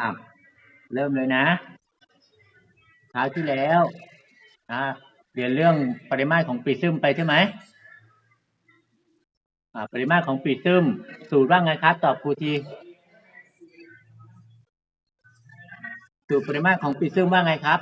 อะเริ่มเลยนะคราวที่แล้วอะเรียนเรื่องปริมาตรของปริซึมไปใช่ไหมอะปริมาตรของปริซึมสูตรว่าไงครับ ตอบครูทีสูตรปริมาตรของปริซึมว่าไงครับ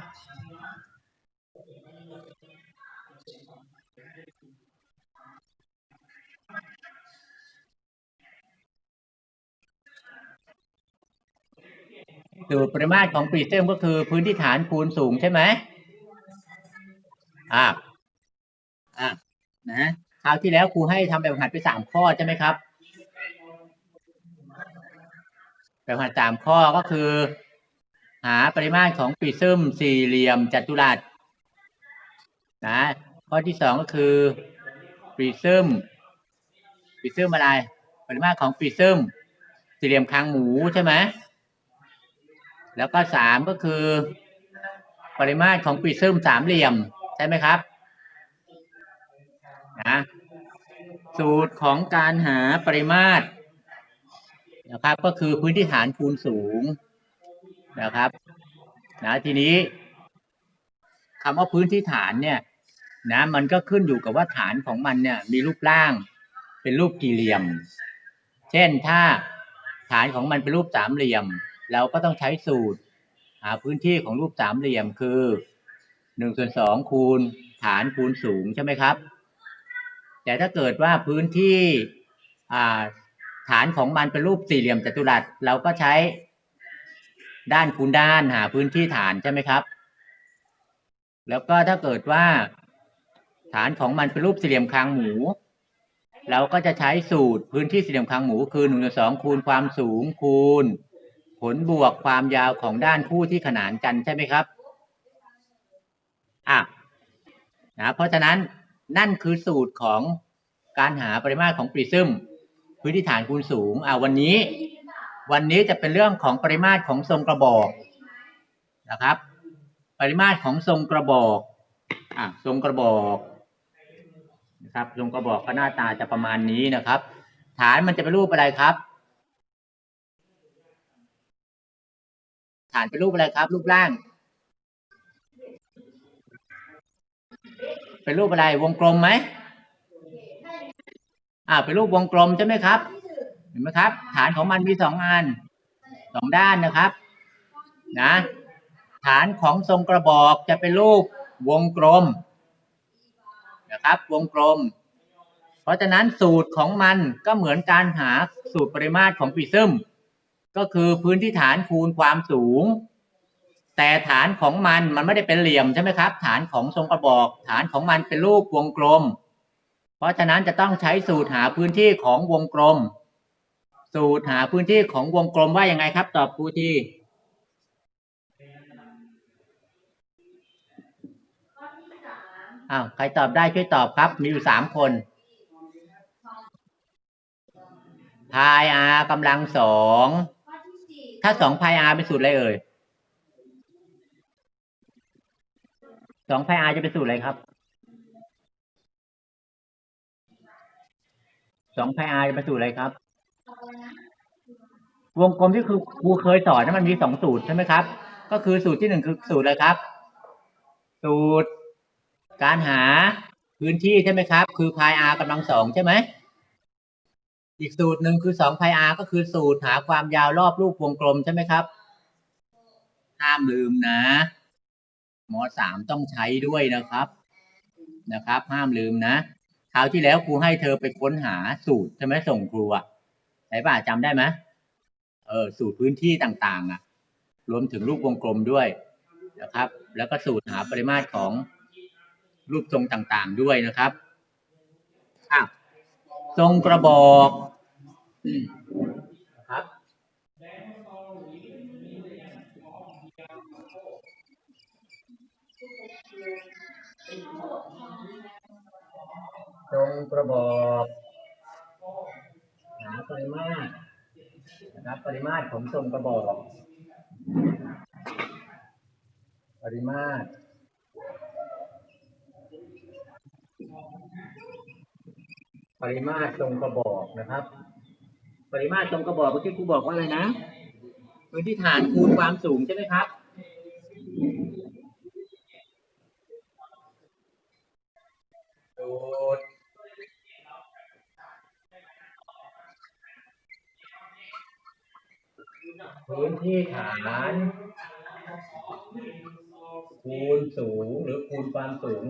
สูตรปริมาตรของปริซึมก็คือพื้นที่ฐานคูณสูงใช่ไหมอ่าอ่านะคราวที่แล้วครูให้ทำแบบหัดไปสามข้อใช่ไหมครับแบบหัดสามข้อก็คือ หาปริมาตรของปริซึมสี่เหลี่ยมจัตุรัสนะข้อที่สองก็คือปริซึมปริซึมอะไร ปริมาตรของปริซึมสี่เหลี่ยมคางหมูใช่ไหม แล้วก็สามก็คือ ปริมาตรของปริซึมสามเหลี่ยม ใช่ไหมครับนะสูตรของการหาปริมาตรนะครับ ก็คือพื้นที่ฐานคูณสูงนะครับนะทีนี้คำว่าพื้นที่ฐานเนี่ยนะมันก็ขึ้นอยู่กับว่าฐานของมันเนี่ยมีรูปร่างเป็นรูปกี่เหลี่ยม เช่นถ้าฐานของมันเป็นรูปสามเหลี่ยม เราก็ต้องใช้สูตร หาพื้นที่ของรูปสามเหลี่ยมคือหนึ่งส่วนสองคูณฐานคูณสูงใช่ไหมครับ แต่ถ้าเกิดว่าพื้นที่ฐานของมันเป็นรูปสี่เหลี่ยมจัตุรัส เราก็ใช้ด้านคูณด้านหาพื้นที่ฐานใช่ไหมครับ แล้วก็ถ้าเกิดว่า ฐานของมันเป็นรูปสี่เหลี่ยมคางหมู เราก็จะใช้สูตรพื้นที่สี่เหลี่ยมคางหมูคือหนึ่งส่วนสองคูณความสูงคูณ ผลบวกความยาวของด้านคู่ที่ขนานกันใช่ไหมครับอะนะเพราะฉะนั้นนั่นคือสูตรของการหาปริมาตรของปริซึมพื้นที่ฐานคูณสูงอ่าวันนี้ วันนี้จะเป็นเรื่องของปริมาตรของทรงกระบอกนะครับ ปริมาตรของทรงกระบอกอะทรงกระบอกนะครับทรงกระบอกก็หน้าตาจะประมาณนี้นะครับ ฐานมันจะเป็นรูปอะไรครับ ฐานเป็นรูปอะไรครับ รูปร่าง เป็นรูปอะไรวงกลมไหมอ่าเป็นรูปวงกลมใช่ไหมครับ เห็นไหมครับ ฐานของมันมีสองอันสองด้านนะครับ นะ ฐานของทรงกระบอกจะเป็นรูปวงกลมนะครับ วงกลม เพราะฉะนั้นสูตรของมันก็เหมือนการหาสูตรปริมาตรของปริซึม ก็คือพื้นที่ฐานคูณความสูง แต่ฐานของมันมันไม่ได้เป็นเหลี่ยมใช่ไหมครับ ฐานของทรงกระบอก ฐานของมันเป็นรูปวงกลม เพราะฉะนั้นจะต้องใช้สูตรหาพื้นที่ของวงกลม สูตรหาพื้นที่ของวงกลมว่ายังไงครับ ตอบครูทีอ้าวใครตอบได้ช่วยตอบครับ มีอยู่สามคนพายอากำลังสอง ถ้าสองพายอาเป็นสูตรอะไรเอ่ยสองพายอาจะเป็นสูตรอะไรครับสองพายอาจะเป็นสูตรอะไรครับ วงกลมที่คือครูเคยสอนนั้นมันมีสองสูตรใช่ไหมครับ ก็คือสูตรที่หนึ่งคือสูตรอะไรครับ สูตร การหาพื้นที่ใช่ไหมครับ คือพายอากำลังสองใช่ไหม อีกสูตรหนึ่งคือสองไพายอาก็คือสูตรหาความยาวรอบรูปวงกลมใช่ไหมครับ ห้ามลืมนะมสามต้องใช้ด้วยนะครับ นะครับ ห้ามลืมนะคราวที่แล้วครูให้เธอไปค้นหาสูตรใช่ไหมส่งครูอะใช่ป่ะจำได้ไหมเออสูตรพื้นที่ต่างๆ อะ รวมถึงรูปวงกลมด้วยนะครับ แล้วก็สูตรหาปริมาตรของรูปทรงต่างๆด้วยนะครับ ทรงกระบอกนะครับทรงกระบอกหาปริมาตรนะครับปริมาตรของทรงกระบอก ปริมาตร ปริมาตรทรงกระบอกนะครับ ปริมาตรทรงกระบอกเมื่อกี้ครูบอกว่าอะไรนะพื้นที่ฐานคูณความสูงใช่ไหมครับสูตรพื้นที่ฐาน คูณสูงหรือคูณความสูง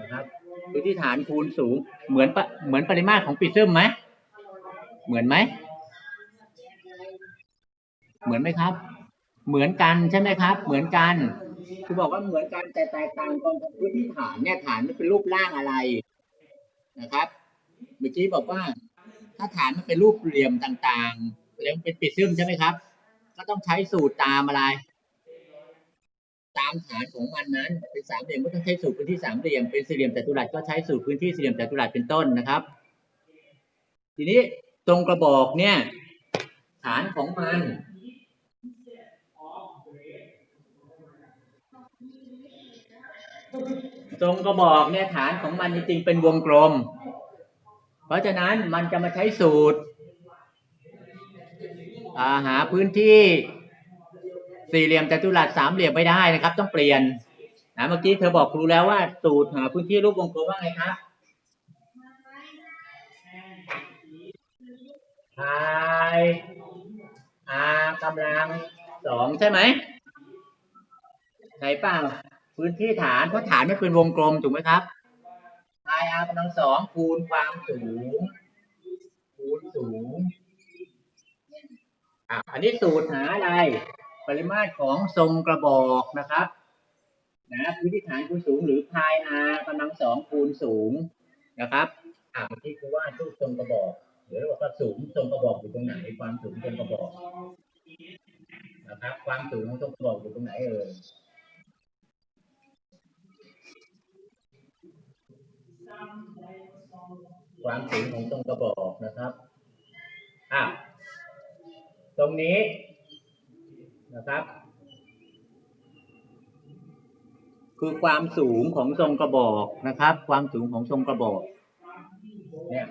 นะครับพื้นที่ฐานคูณสูง เหมือนปะเหมือนปริมาตรของปิซึมไหมเหมือนไหม เหมือนไหมครับ เหมือนกันใช่ไหมครับ เหมือนกัน คือบอกว่าเหมือนกันแต่แตกต่างตรงพื้นที่ฐานเนี่ยฐานมันเป็นรูปร่างอะไรนะครับ เมื่อกี้บอกว่า ถ้าฐานมันเป็นรูปเหลี่ยมต่างๆ แล้วมันเป็นปิซึมใช่ไหมครับ ก็ต้องใช้สูตรตามอะไรามฐานของมันนั้นเป็นสามเหลี่ยมก็ต้องใช้สูตรพื้นที่สามเหลี่ยมเป็นสี่เหลี่ยมจัตุรัสก็ใช้สูตรพื้นที่สี่เหลี่ยมจัตุรัสเป็นต้นนะครับ ทีนี้ตรงกระบอกเนี่ยฐานของมันตรงกระบอกเนี่ยฐานของมันจริงๆเป็นวงกลม เพราะฉะนั้นมันจะมาใช้สูตรหาพื้นที่ สี่เหลี่ยมจัตุรัสสามเหลี่ยมไม่ได้นะครับ ต้องเปลี่ยนนะเมื่อกี้เธอบอกครูแล้วว่าสูตรหาพื้นที่รูปวงกลมว่าไงครับพายอากำลังสองใช่ไหมใช่เปล่าพื้นที่ฐานเพราะฐานไม่เป็นวงกลมถูกไหมครับพายอากำลังสองคูณความสูง คูณสูงอะอันนี้สูตรหาอะไรป ริมาตรของทรงกระบอกนะครับนะพื้นที่ฐานคูณสูงหรือพายอากำลังสองคูณสูงนะครับอ่าเมื่อกี้คือว่ารูปทรงกระบอกหรือบอกว่าสูงทรงกระบอกอยู่ตรงไหน ความสูงทรงกระบอกนะครับ ความสูงของทรงกระบอกอยู่ตรงไหนเอ่ยความสูงของทรงกระบอกนะครับอะตรงนี้ นะครับ คือความสูงของทรงกระบอกนะครับ ความสูงของทรงกระบอก เนี่ย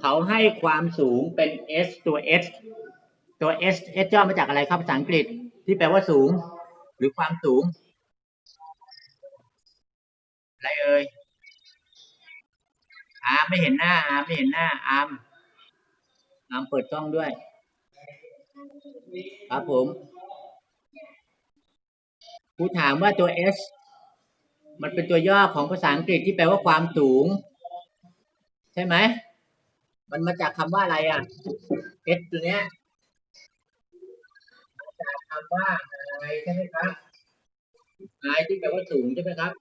เขาให้ความสูงเป็น s ตัว s ตัว s s ย่อมาจากอะไรครับภาษาอังกฤษ ที่แปลว่าสูง หรือความสูงอะไรเอ่ยอาร์มไม่เห็นหน้าอาร์มไม่เห็นหน้าอาร์ม อามเปิดกล้องด้วย ครับผมครูถามว่าตัว S มันเป็นตัวย่อของภาษาอังกฤษที่แปลว่าความสูง ใช่ไหม มันมาจากคำว่าอะไรอะ S ตัวเนี้ยมาจากคำว่าอะไรใช่ไหมครับอะไรที่แปลว่าสูงใช่ไหมครับ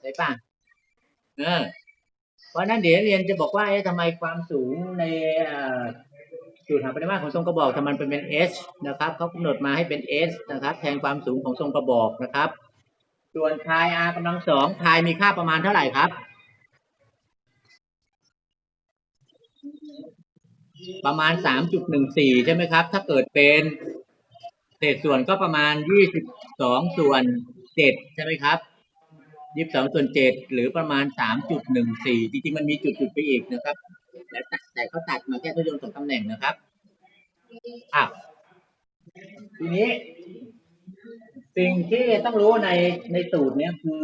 ใช่ป่ะเออ ราะนั้นเดี๋ยวเรียนจะบอกว่าเอ๊ะทำไมความสูงในเอ่อสูตรหาปริมาตรของทรงกระบอกทำไมันเป็น h นะครับเขากำหนดมาให้เป็น s นะครับ แทนความสูงของทรงกระบอกนะครับ ส่วนพาย r กำลังสองพายมีค่าประมาณเท่าไหร่ครับ ประมาณ 3.14 ใช่ไหมครับ ถ้าเกิดเป็นเศษส่วนก็ประมาณ 22 ส่วน 7 ใช่ไหมครับ ยี่สิบสองส่วนเจ็ดหรือประมาณสามจุดหนึ่งสี่จริงๆ มันมีจุดจุดๆไปอีกนะครับแต่แต่เขาตัดมาแค่ทศยนต์สองตำแหน่งนะครับอะทีนี้ สิ่งที่ต้องรู้ในในสูตรเนี้ยคือ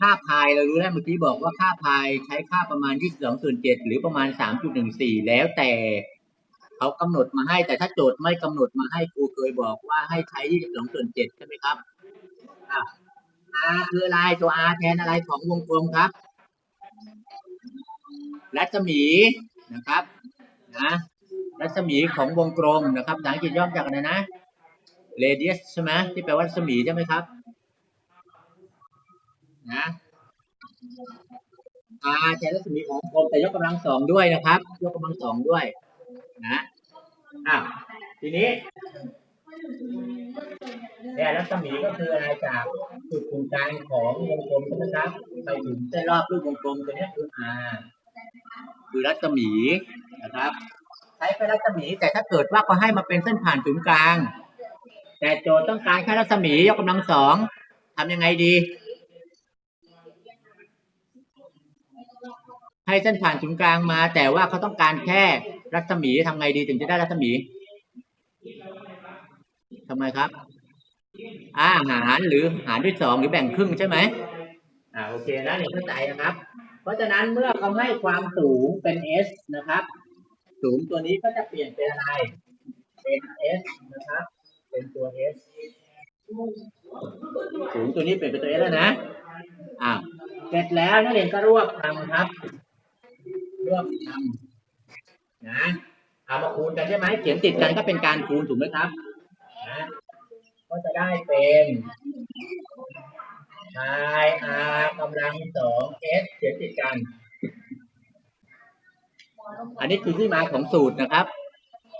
ค่าพายเรารู้แล้วเมื่อกี้บอกว่าค่าพายใช้ค่าประมาณยี่สิบสองส่วนเจ็ดหรือประมาณสามจุดหนึ่งสี่แล้วแต่เขากำหนดมาให้ แต่ถ้าโจทย์ไม่กำหนดมาให้ครูเคยบอกว่าให้ใช้ยี่สิบสองส่วนเจ็ดใช่ไหมครับอะ R คืออะไรตัว R แทนอะไรของวงกลมครับ รัศมีนะครับนะรัศมีของวงกลมนะครับภาษาอังกฤษย่อมาจากอะไรนะ radius ใช่ไหมที่แปลว่ารัศมีใช่ไหมครับนะ R แทนรัศมีของวงกลมแต่ยกกำลังสองด้วยนะครับ ยกกำลังสองด้วยนะอะทีนี้ เนี่รัศมีก็คืออะไรจากจุดศูนย์กลางของวงกลมใช่ไหมครับไปถึงเส้นรอบรูปวงกลมตัวนี้คือ R คือรัศมีนะครับ ใช้เป็นรัศมีแต่ถ้าเกิดว่าเขาให้มาเป็นเส้นผ่านศูนย์กลาง แต่โจทย์ต้องการแค่รัศมียกกำลังสองทำยังไงดี ให้เส้นผ่านศูนย์กลางมา แต่ว่าเขาต้องการแค่รัศมีทำไงดีถึงจะได้รัศมี ทำไมครับอ่าหารหรือหารด้วยสองหรือแบ่งครึ่งใช่ไหมอ่าโอเคนะเนี่ยเข้าใจนะครับ เพราะฉะนั้นเมื่อเขาให้ความสูงเป็น s นะครับ สูงตัวนี้ก็จะเปลี่ยนเป็นอะไร เป็น s นะครับ เป็นตัว s สูงตัวนี้เปลี่ยนเป็นตัว s แล้วนะอ่าเสร็จแล้วนักเรียนก็รวบคำครับ รวบคำนะเอามาคูณกันใช่ไหมเขียนติดกันก็เป็นการคูณถูกไหมครับ ก็จะได้เป็นไออากำลังสองเอสเขียนติดกัน อันนี้คือที่มาของสูตรนะครับ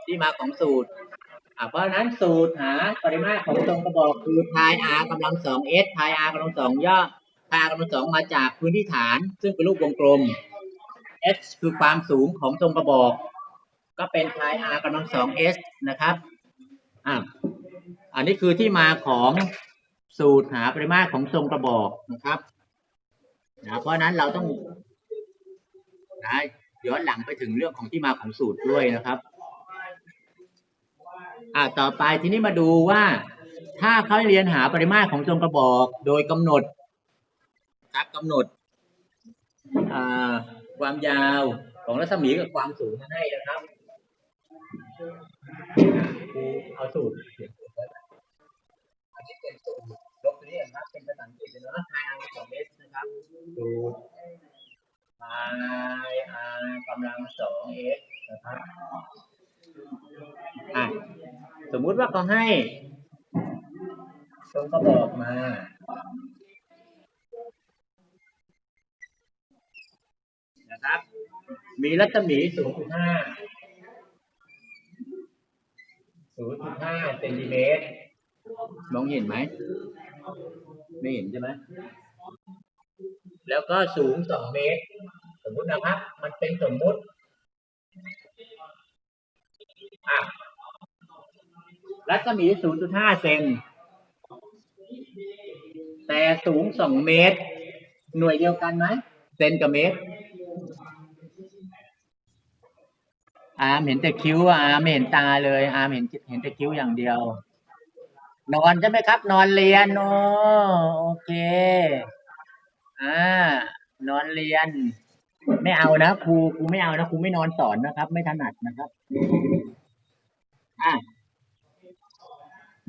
ที่มาของสูตรเพราะฉะนั้นสูตรหาปริมาตรของทรงกระบอกคือพาย r กำลังสอง s พาย r กำลังสองย่อพาย r กำลังสองมาจากพื้นที่ฐาน ซึ่งเป็นรูปวงกลม h คือความสูงของทรงกระบอก ก็เป็นพาย r กำลังสอง s นะครับ อ่า อันนี้คือที่มาของสูตรหาปริมาตรของทรงกระบอกนะครับนะเพราะนั้นเราต้องนะย้อนหลังไปถึงเรื่องของที่มาของสูตรด้วยนะครับอ่าต่อไปทีนี้มาดูว่า ถ้าเขาเรียนหาปริมาตรของทรงกระบอกโดยกำหนดครับกำหนดอ่าความยาวของรัศมีกับความสูงมาให้นะครับ เอาสูตร นะครับเป็นภาษาอังกฤษเลยเนาะ pi r สอง s นะครับสูตร pi r กำลังสอง s นะครับอะสมมุติว่าเขาให้ทรงกระบอกมานะครับ มีรัศมี0.5 0.5เซนติเมตร มองเห็นไหม ไม่เห็นใช่ไหม แล้วก็สูง2เมตร สมมตินะครับ มันเป็นสมมติอะรัศมี 0.5 เซน แต่สูง 2 เมตร หน่วยเดียวกันไหม เซนกับเมตร อาร์มเห็นแต่คิ้วอาร์มไม่เห็นตาเลย อาร์มเห็นเห็นแต่คิ้วอย่างเดียว นอนใช่ไหมครับ นอนเรียนโอโอเคอ่านอนเรียน ไม่เอานะครูครูไม่เอานะครูไม่นอนสอนนะครับ ไม่ถนัดนะครับอะ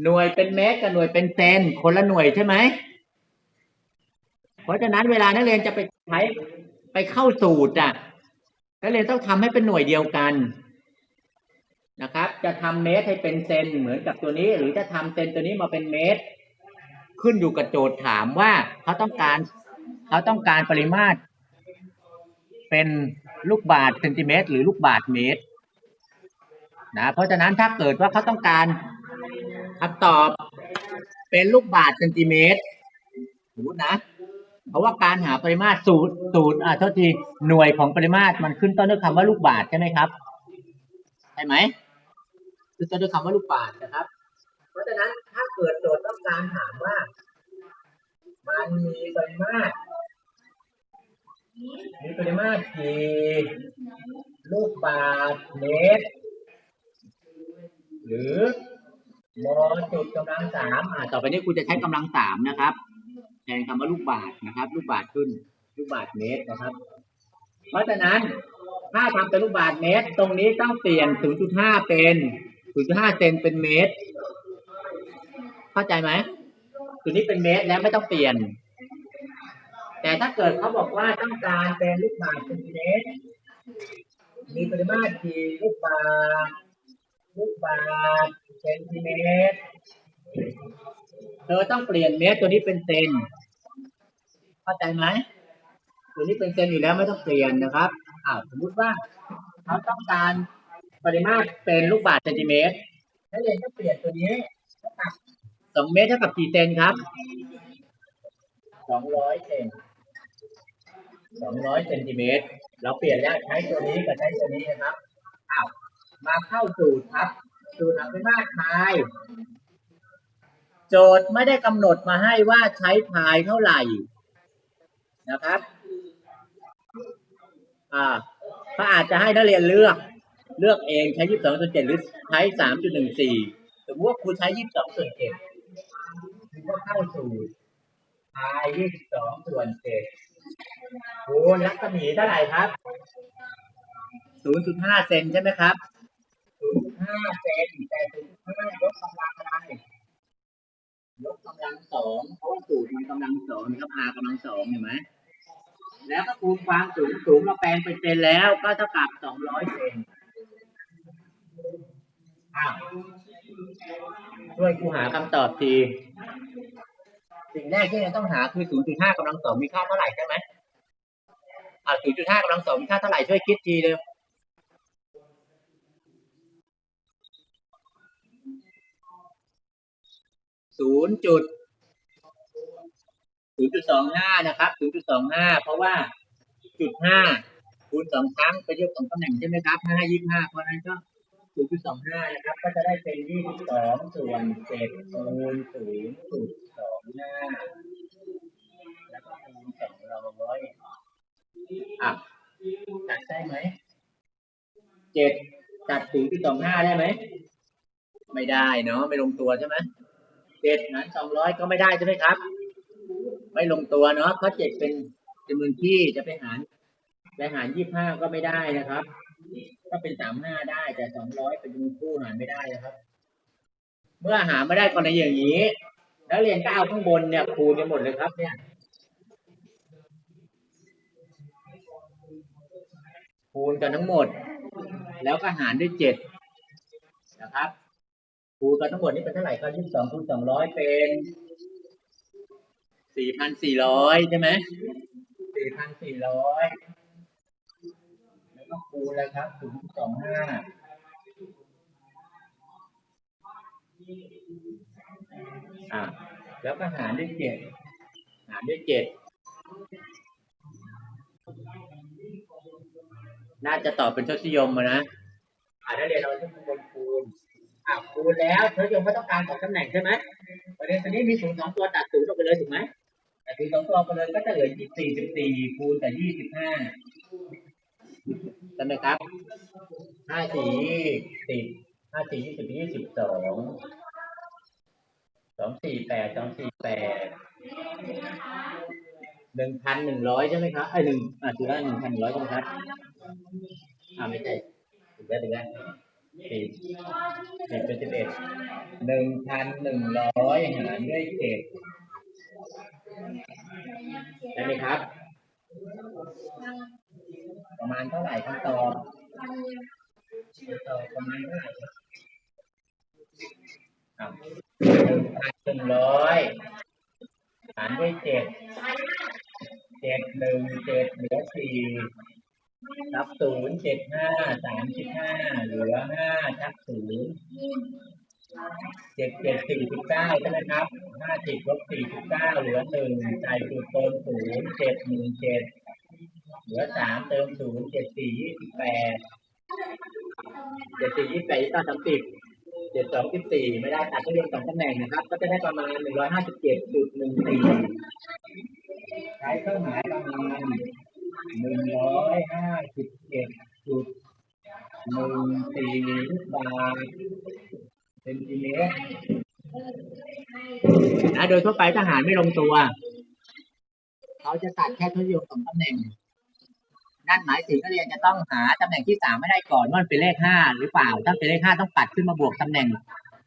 หน่วยเป็นเมตรกับหน่วยเป็นเซนคนละหน่วยใช่ไหมเพราะฉะนั้นเวลานักเรียนจะไปใช้ไปเข้าสูตรอะนักเรียนต้องทำให้เป็นหน่วยเดียวกัน นะครับ จะทำเมตรให้เป็นเซนเหมือนกับตัวนี้ หรือจะทำเซนตัวนี้มาเป็นเมตร ขึ้นอยู่กับโจทย์ถามว่าเขาต้องการเขาต้องการปริมาตร เป็นลูกบาศก์เซนติเมตร หรือลูกบาศก์เมตรนะเพราะฉะนั้นถ้าเกิดว่าเขาต้องการคำตอบเป็นลูกบาศก์เซนติเมตรสมมตินะ เพราะว่าการหาปริมาตรสูตรสูตรอ่าโทษทีหน่วยของปริมาตรมันขึ้นต้นด้วยคำว่าลูกบาศก์ใช่ไหมครับใช่ไหม ขึ้นต้ด้วยคำว่าลูกบาศก์นะครับ เพราะฉะนั้นถ้าเกิดโจทย์ต้องการถามว่า มันมีปริมาตรมีปริมาตรกี่ลูกบาศก์เมตร หรือมจุดกำลังสามอ่าต่อไปนี้ครูจะใช้กำลังสามนะครับแทนคำว่าลูกบาศก์นะครับ ลูกบาศก์ขึ้น ลูกบาศก์เมตรนะครับ เพราะฉะนั้นถ้าทำเป็นลูกบาศก์เมตร ตรงนี้ต้องเปลี่ยน 0.5 เป็น 0.5เซนเป็นเมตร เข้าใจไหมตัวนี้เป็นเมตรแล้วไม่ต้องเปลี่ยน แต่ถ้าเกิดเขาบอกว่าต้องการเป็นลูกบาศก์เซนติเมตร มีปริมาตรกี่ลูกบาศก์ลูกบาศก์เซนติเมตร เธอต้องเปลี่ยนเมตรตัวนี้เป็นเซน เข้าใจไหมตัวนี้เป็นเซนอยู่แล้วไม่ต้องเปลี่ยนนะครับอ้าวสมมุติว่าเขาต้องการ ปริมาตรเป็นลูกบาศก์เซนติเมตรนักเรียนก็เปลี่ยนตัวนี้เท่ากับสองเมตรเท่ากับกี่เซนครับสองร้อยเซนสองร้อยเซนติเมตร เราเปลี่ยนแล้วใช้ตัวนี้กับใช้ตัวนี้นะครับอ้าวมาเข้าสูตรครับ สูตรหาปริมาตรพาย โจทย์ไม่ได้กำหนดมาให้ว่าใช้พายเท่าไหร่นะครับ อ่าเขาอาจจะให้นักเรียนเลือก เลือกเองใช้ยี่สิบสองส่วนเจ็ดหรือใช้สามจุดหนึ่งสี่สมมติว่าครูใช้ยี่สิบสองส่วนเจ็ดครูก็เข้าสู่พายยี่สิบสองส่วนเจ็ดคูณรัศมีเท่าไหร่ครับศูนย์จุดห้าเซนใช่ไหมครับศูนย์จุดห้าเซนแต่ศูนย์จุดห้ายกกำลังอะไรยกกำลังสองเพราะว่าสูตรมันกำลังสองนะครับ r กำลังสองเห็นไหมแล้วก็คูณความสูงสูงมาแปลงเป็นเซนแล้วก็เท่ากับสองร้อยเซน ช่วยครูหาคำตอบที สิ่งแรกที่เราต้องหาคือ 0.5กำลังสองมีค่าเท่าไหร่ใช่ไหมอ่า0.5กำลังสองมีค่าเท่าไหร่ช่วยคิดทีเร็วศูนย์จุด0.25นะครับ0.25เพราะว่าจุดห้าคูณสองครั้งไปเทียบสองตำแหน่งใช่ไหมครับห้ายี่ห้าเพราะฉะนั้นก็ ศูนย์จุดสองห้านะครับ ก็จะได้เป็นยี่สิบสองส่วนเจ็ดคูณศูนย์จุดสองห้าแล้วก็คูณสองร้อยอะจัดได้ไหมเจ็ดจัดศูนย์จุดสองห้าได้ไหม ไม่ได้เนาะไม่ลงตัวใช่ไหมเจ็ดหารสองร้อยก็ไม่ได้ใช่ไหมครับ ไม่ลงตัวเนาะเพราะเจ็ดเป็นจำนวนที่จะไปหารไปหารยี่ห้าก็ไม่ได้นะครับ ก็เป็นสามห้าได้แต่สองร้อยเป็นจำนวนคู่หารไม่ได้นะครับ เมื่อหาไม่ได้กรณีอย่างนี้แล้วเรียนก็เอาข้างบนเนี่ยคูณกันหมดเลยครับ เนี่ยคูณกันทั้งหมด แล้วก็หารด้วยเจ็ดนะครับคูณกันทั้งหมดนี่เป็นเท่าไหร่ครับยี่สิบสองคูณสองร้อยเป็นสี่พันสี่ร้อยใช่ไหมสี่พันสี่ร้อย แล้วก็คูณเลยครับศูนย์สองห้าอะแล้วก็หารด้วยเจ็ดหารด้วยเจ็ดน่าจะตอบเป็นทศนิยมอะนะ อ่าถ้าเรียนเราต้องบนคูณอะคูณแล้วทศนิยมก็ต้องการสองตำแหน่งใช่ไหมประเด็นตอนนี้มีศูนย์สองตัวตัดศูนย์ออกไปเลยถูกไหมแต่คือสองตัวไปเลยก็จะเหลือยี่สี่สิบสี่คูณกับยี่สิบห้า ใช่ไหมครับห้าสี่สิบห้าสี่ยี่สิบยี่สิบสองสองสี่แปดสองสี่แปดหนึ่งพันหนึ่งร้อยใช่ไหมครับไอ้หนึ่งอะถือว่าหนึ่งพันหนึ่งร้อยใช่ไหมครับอ่าไม่ใช่ถูกแล้วถูกแล้วสิบสิบเป็นสิบเอ็ดหนึ่งพันหนึ่งร้อยหารด้วยเจ็ดใช่ไหมครับ ประมาณเท่าไหร่คำตอบคำตอบประมาณเท่าไหร่ครับหนึ่งพันหนึ่งร้อยหารด้วยเจ็ดเจ็ดหนึ่งเจ็ดเหลือสี่ทับศูนย์เจ็ดห้าสามสิบห้าเหลือห้าทับศูนย์เจ็ดเจ็ดสี่สิบเก้าใช่ไหมครับห้าสิบลบสี่สิบเก้าเหลือหนึ่งใส่จุดเติมศูนย์เจ็ดหนึ่งเจ็ด เหลือสามเติมศูนย์เจ็ดสี่ยี่สิบแปดเจ็ดสี่ยี่สิบแปดยี่สิบสามสิบเจ็ดสองสิบสี่ไม่ได้ตัดก็เรียงสองตำแหน่งนะครับ ก็จะได้ประมาณหนึ่งร้อยห้าสิบเจ็ดจุดหนึ่งสี่ใช้เครื่องหมายประมาณหนึ่งร้อยห้าสิบเจ็ดจุดหนึ่งสี่บาทเซนติเมตรนะโดยทั่วไปทหารไม่ลงตัว เขาจะตัดแค่ทศนิยมสองตำแหน่ง นั่นหมายถึงนักเรียนจะต้องหาตำแหน่งที่สามไม่ได้ก่อนว่ามันเป็นเลขห้าหรือเปล่า ถ้าเป็นเลขห้าต้องปัดขึ้นมาบวกตำแหน่ง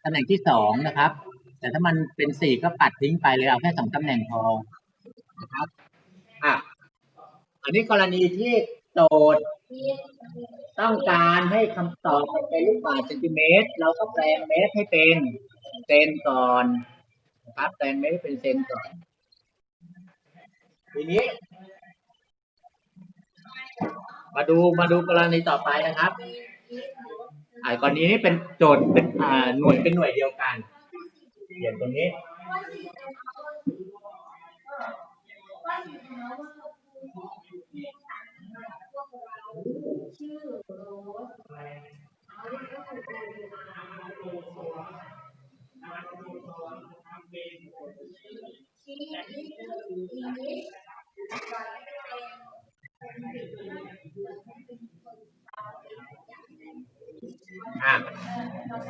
ตำแหน่งที่สองนะครับ แต่ถ้ามันเป็นสี่ก็ปัดทิ้งไปเลยเอาแค่สองตำแหน่งพอนะครับอะอันนี้กรณีที่โจทย์ต้องการให้คำตอบเป็นลูกบาศก์เซนติเมตร เราก็แปลงเมตรให้เป็นเซนก่อนนะครับแปลงเมตรให้เป็นเซนก่อนทีนี้ มาดูมาดูกรณีต่อไปนะครับอ่ากรณีนี้เป็นโจทย์เป็นอ่าหน่วยเป็นหน่วยเดียวกันเขียนตรงนี้ชื่ออะ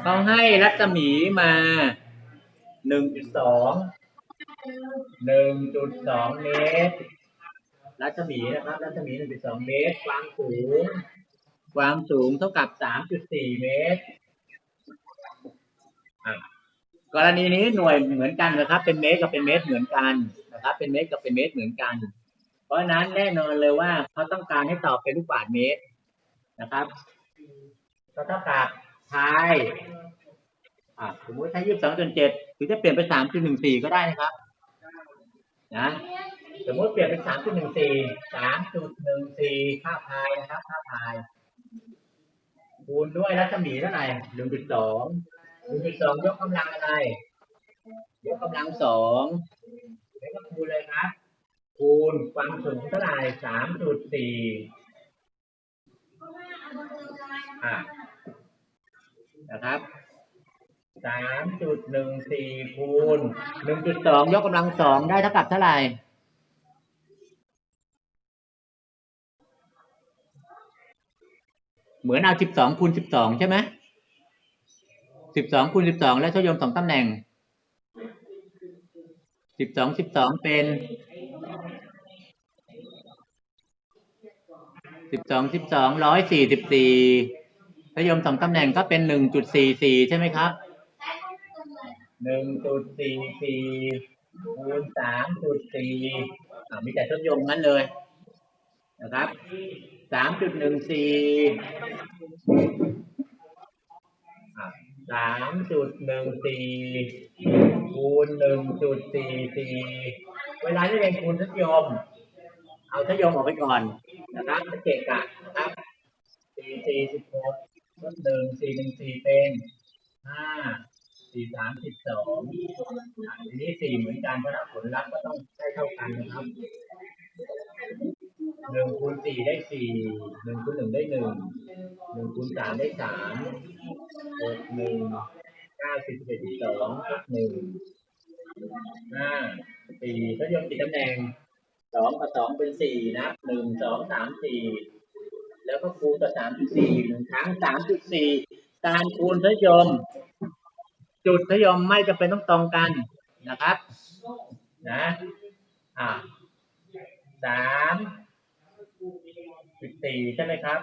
เขาให้รัศมีมาหนึ่งจุดสองหนึ่งจุดสองเมตร รัศมีนะครับ รัศมีหนึ่งจุดสองเมตร ความสูง ความสูงเท่ากับสามจุดสี่เมตรกรณีนี้หน่วยเหมือนกันนะครับ เป็นเมตรกับเป็นเมตรเหมือนกันนะครับ เป็นเมตรกับเป็นเมตรเหมือนกัน ราะนั้นแน่นอนเลยว่าเขาต้องการให้ตอบเป็นลูกบาศก์เมตรนะครับก็เท่ากับพายอะสมมติถ้ายี่สิบสองจุดเจ็ดหรือจะเปลี่ยนเป็นสามจุดหนึ่งสี่ก็ได้นะครับนะสมมติเปลี่ยนเป็นสามจุดหนึ่งสี่สามจุดหนึ่งสี่ค่าพายนะครับค่าพายคูณด้วยรัศมีเท่าไหร่หนึ่งจุดสองหนึ่งจุดสองยกกำลังอะไร ยกกำลังสองแล้วก็คูณเลยครับ ณความสูงเท่าไหร่สามจุดสี่อะนะครับสามจุดหนึ่งสี่คูณหนึ่งจุดสองยกกำลังสองได้เท่ากับเท่าไหร่เหมือนเอาสิบสองคูณสิบสองใช่ไหมสิบสองคูณสิบสองและทศยมสองตำแหน่งสิบสองสิบสองเป็น สิบสองสิบสองร้อยสี่สิบสี่ทศยมสองตำแหน่งก็เป็นหนึ่งจุดสี่สี่ใช่ไหมครับหนึ่งจุดสี่สี่คูณสามจุดสี่อ่ามีแต่ทศยมงั้นเลย นะครับสามจุดหนึ่งสี่สามจุดหนึ่งสี่คูณหนึ่งจุดสี่สี่เวลาที่เรียนคูณทศยม เอาทศยมออกไปก่อน นะครับเกะกะนะครับสี่สี่สิบหกลดหนึ่งสี่หนึ่งสี่เป็นห้าสี่สามสิบสองอะทีนี้สี่เหมือนกันเพราะนั้นผลลัพธ์ก็ต้องได้เท่ากันนะครับหนึ่งคูณสี่ได้สี่หนึ่งคูณหนึ่งได้หนึ่งหนึ่งคูณสามได้สามหกหนึ่งเก้าสิบเอ็ดสิบสองลบหนึ่งห้าสี่ถ้ายกกี่ตำแหน่ง สองกับสองเป็นสี่นะหนึ่งสองสามสี่แล้วก็คูณกับสามจุดสี่หนึ่งครั้งสามจุดสี่การคูณทยม จุดทยมไม่จำเป็นต้องตรงกันนะครับ นะอ่าสามสิบสี่ใช่ไหมครับ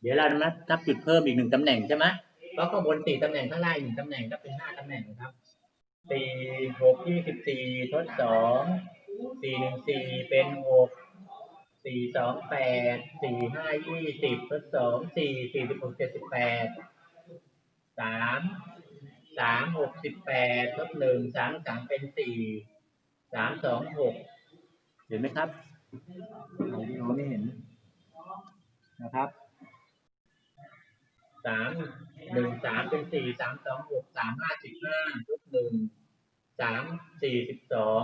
เดี๋ยวเรานับนับจุดเพิ่มอีกหนึ่งตำแหน่งใช่ไหมเพราะข้างบนสี่ตำแหน่งข้างล่างหนึ่งตำแหน่งก็เป็นห้าตำแหน่งครับสี่หกยี่สิบสี่ทดสอง สี่หนึ่งสี่เป็นหกสี่สองแปดสี่ห้ายี่สิบทดสองสี่สี่สิบหกเจ็ดสิบแปดสามสามหกสิบแปดทดหนึ่งสามสามเป็นสี่สามสองหกเห็นไหมครับในวิดีโอไม่เห็นนะครับสามหนึ่งสามเป็นสี่สามสองหกสามห้าสิบห้าลบหนึ่งสามสี่สิบสอง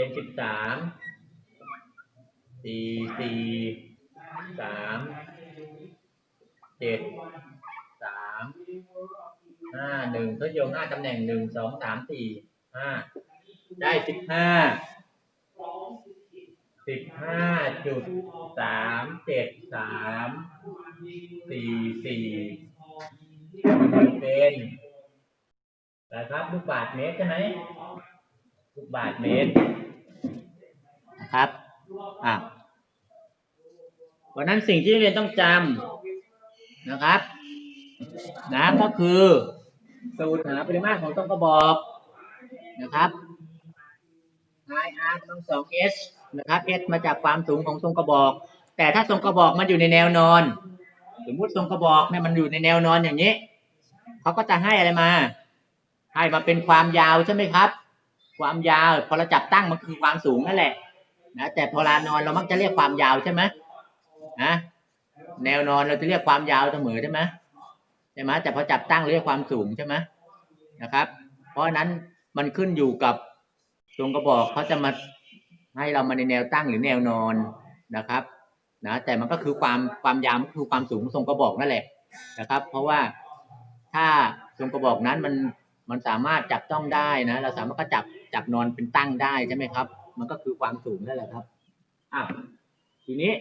เป็นสิบสามสี่สี่สามเจ็ดสามห้าหนึ่งทศยงห้าตำแหน่งหนึ่งสองสามสี่ห้าได้สิบห้าสิบห้าจุดสามเจ็ดสามสี่สี่เป็นนะครับลูกบาทเมตรใช่ไหมลูกบาทเมตร นะครับอะเพราะนั้นสิ่งที่นักเรียนต้องจำนะครับ นะก็คือสูตรหาปริมาตรของต้นกระบอกนะครับ i r ต้องสอง s นะครับ s มาจากความสูงของทรงกระบอก แต่ถ้าทรงกระบอกมันอยู่ในแนวนอน สมมุติทรงกระบอกเนี่ยมันอยู่ในแนวนอนอย่างนี้เขาก็จะให้อะไรมา ให้มาเป็นความยาวใช่ไหมครับ ความยาวพอเราจับตั้งมันคือความสูงนั่นแหละ นะแต่พอเรานอนเรามักจะเรียกความยาวใช่ไหมนะแนวนอนเราจะเรียกความยาวเสมอใช่ไหมใช่ไหมแต่พอจับตั้งเรียกความสูงใช่ไหมนะครับ เพราะนั้นมันขึ้นอยู่กับทรงกระบอกเขาจะมาให้เรามาในแนวตั้งหรือแนวนอนนะครับนะแต่มันก็คือความความยาวก็คือความสูงทรงกระบอกนั่นแหละนะครับ เพราะว่าถ้าทรงกระบอกนั้นมันมันสามารถจับต้องได้นะ เราสามารถก็จับจับนอนเป็นตั้งได้ใช่ไหมครับ มันก็คือความสูงนั่นแหละครับอะทีนี้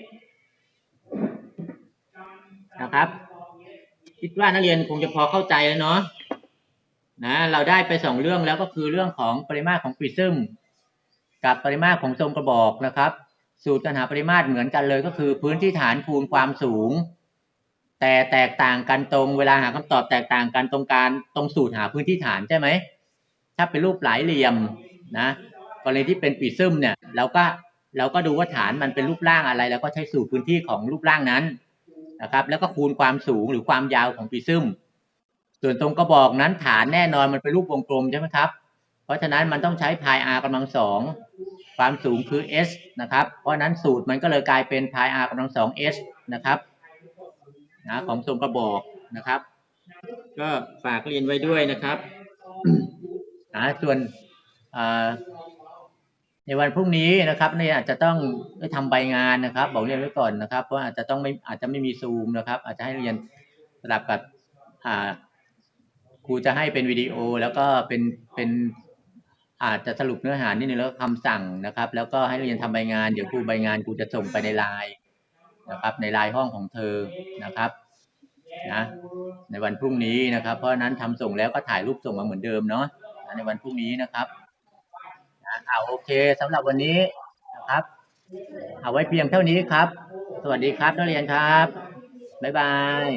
นะครับ คิดว่านักเรียนคงจะพอเข้าใจแล้วเนาะนะเราได้ไปสองเรื่องแล้วก็คือเรื่องของปริมาตรของปริซึมกับปริมาตรของทรงกระบอกนะครับ สูตรการหาปริมาตรเหมือนกันเลยก็คือพื้นที่ฐานคูณความสูง แต่แตกต่างกันตรงเวลาหาคำตอบแตกต่างกันตรงการตรงสูตรหาพื้นที่ฐานใช่ไหมถ้าเป็นรูปหลายเหลี่ยมนะ กรณีที่เป็นปริซึมเนี่ยเราก็เราก็ดูว่าฐานมันเป็นรูปร่างอะไร แล้วก็ใช้สูตรพื้นที่ของรูปร่างนั้นนะครับ แล้วก็คูณความสูงหรือความยาวของปริซึมส่วนตรงกระบอกนั้นฐานแน่นอนมันเป็นรูปวงกลมใช่ไหมครับ เพราะฉะนั้นมันต้องใช้พาย r กำลังสองความสูงคือ s นะครับ เพราะฉะนั้นสูตรมันก็เลยกลายเป็นพาย r กำลังสอง s นะครับนะของทรงกระบอกนะครับ ก็ฝากเรียนไว้ด้วยนะครับอ่าส่วนอ่า ในวันพรุ่งนี้นะครับเนี่ยอาจจะต้องได้ทำใบงานนะครับ บอกเรียนไว้ก่อนนะครับเพราะอาจจะต้องไม่อาจจะไม่มีซูมนะครับ อาจจะให้เรียนสลับกับอ่าครูจะให้เป็นวิดีโอแล้วก็เป็นเป็นอาจจะสรุปเนื้อหานิดนึงแล้วคำสั่งนะครับ แล้วก็ให้เรียนทำใบงานเดี๋ยวครูใบงานครูจะส่งไปในไลน์นะครับ ในไลน์ห้องของเธอนะครับนะในวันพรุ่งนี้นะครับ เพราะฉะนั้นทำส่งแล้วก็ถ่ายรูปส่งมาเหมือนเดิมเนาะในวันพรุ่งนี้นะครับ อ่าโอเคสำหรับวันนี้นะครับ เอาไว้เพียงเท่านี้ครับ สวัสดีครับนักเรียนครับ บ๊ายบาย